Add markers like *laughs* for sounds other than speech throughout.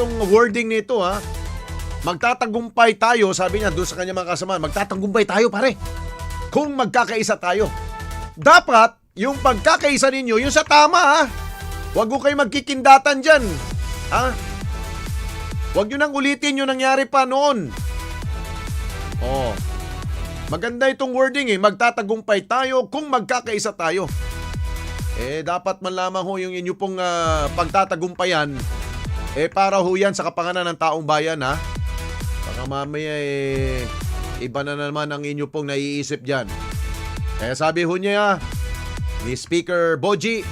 itong wording nito ha. Magtatagumpay tayo, sabi niya doon sa kanya mga kasama, magtatagumpay tayo pare. Kung magkakaisa tayo. Dapat, yung pagkakaisa ninyo, yung sa tama ha. Huwag ko kayo magkikindatan dyan. Ha? Huwag nyo nang ulitin yung nangyari pa noon. Oh. Maganda itong wording eh. Magtatagumpay tayo kung magkakaisa tayo. Eh, dapat man lamang ho yung inyo pong ah, pagtatagumpayan, eh para ho yan sa kapanganan ng taong bayan ha. Baka mamaya eh, iba na naman ang inyo pong naiisip dyan. Kaya sabi ho niya, ni Speaker Boji,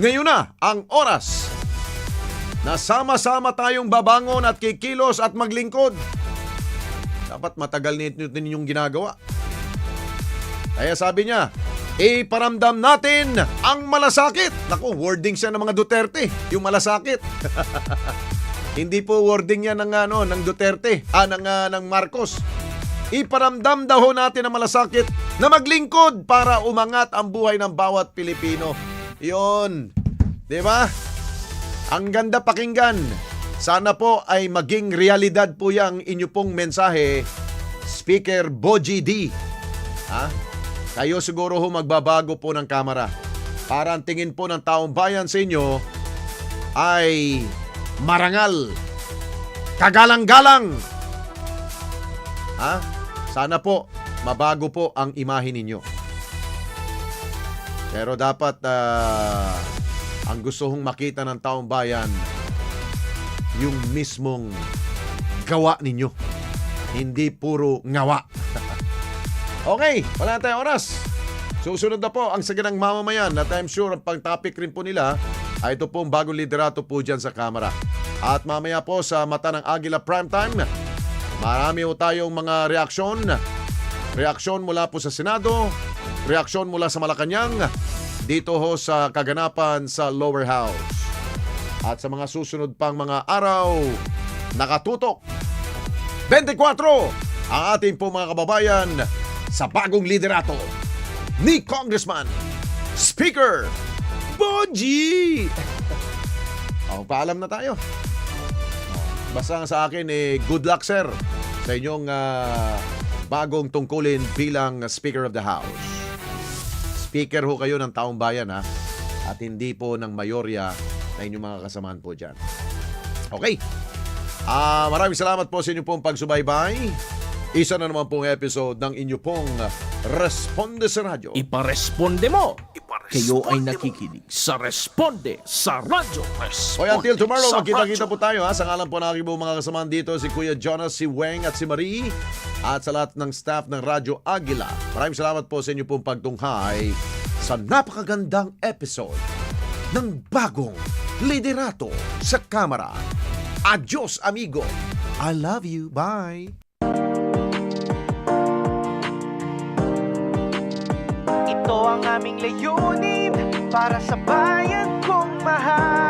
ngayon na ang oras na sama-sama tayong babangon at kikilos at maglingkod. Dapat matagal nito ninyong ginagawa. Kaya sabi niya, iparamdam natin ang malasakit. Naku, wording siya ng mga Duterte, yung malasakit. *laughs* Hindi po wording yan ng, ano, ng Duterte, ah, ng, ah, ng Marcos. Iparamdam daw natin ang malasakit na maglingkod para umangat ang buhay ng bawat Pilipino. Yon. Di ba? Ang ganda pakinggan. Sana po ay maging realidad po yung inyo pong mensahe, Speaker Boji D. Ha? Kayo siguro ho magbabago po ng kamera. Para ang tingin po ng taong bayan sa inyo ay marangal, kagalang-galang. Ha? Sana po mabago po ang imahe ninyo. Pero dapat ah, ang gusto hong makita ng taong bayan yung mismong gawa ninyo. Hindi puro ngawa. *laughs* okay, wala tayong oras. Susunod na po ang saganang mamamayan at I'm sure ang pang-topic rin po nila ay ito pong bagong liderato po dyan sa Kamara. At mamaya po sa Mata ng Agila Primetime, marami po tayong mga reaksyon. Reaksyon mula po sa Senado, reaksyon mula sa Malacanang, dito ho sa kaganapan sa Lower House. At sa mga susunod pang mga araw, nakatutok 24 ang ating po mga kababayan sa bagong liderato ni Congressman Speaker Bonji! Oh, paalam na tayo. Basta sa akin, eh, good luck sir sa inyong ah, bagong tungkulin bilang Speaker of the House. Speaker ho kayo ng taong bayan ha, at hindi po ng mayorya na inyong mga kasamahan po dyan. Okay. Ah, maraming salamat po sa inyo pong pagsubaybay. Isa na naman pong episode ng inyo pong Responde sa Radyo. Iparesponde mo. Kayo ay nakikinig sa Responde sa Radyo. Responde Okay, until tomorrow, magkita-kita po tayo ha. Sa ngalan po ng aking mga kasamahan dito, si Kuya Jonas, si Weng at si Marie. At sa lahat ng staff ng Radyo Agila. Maraming salamat po sa inyo pong pagtunghay sa napakagandang episode ng bagong liderato sa Kamara. Adios, amigo. I love you. Bye. Ito ang aming layunin para sa bayan kong mahal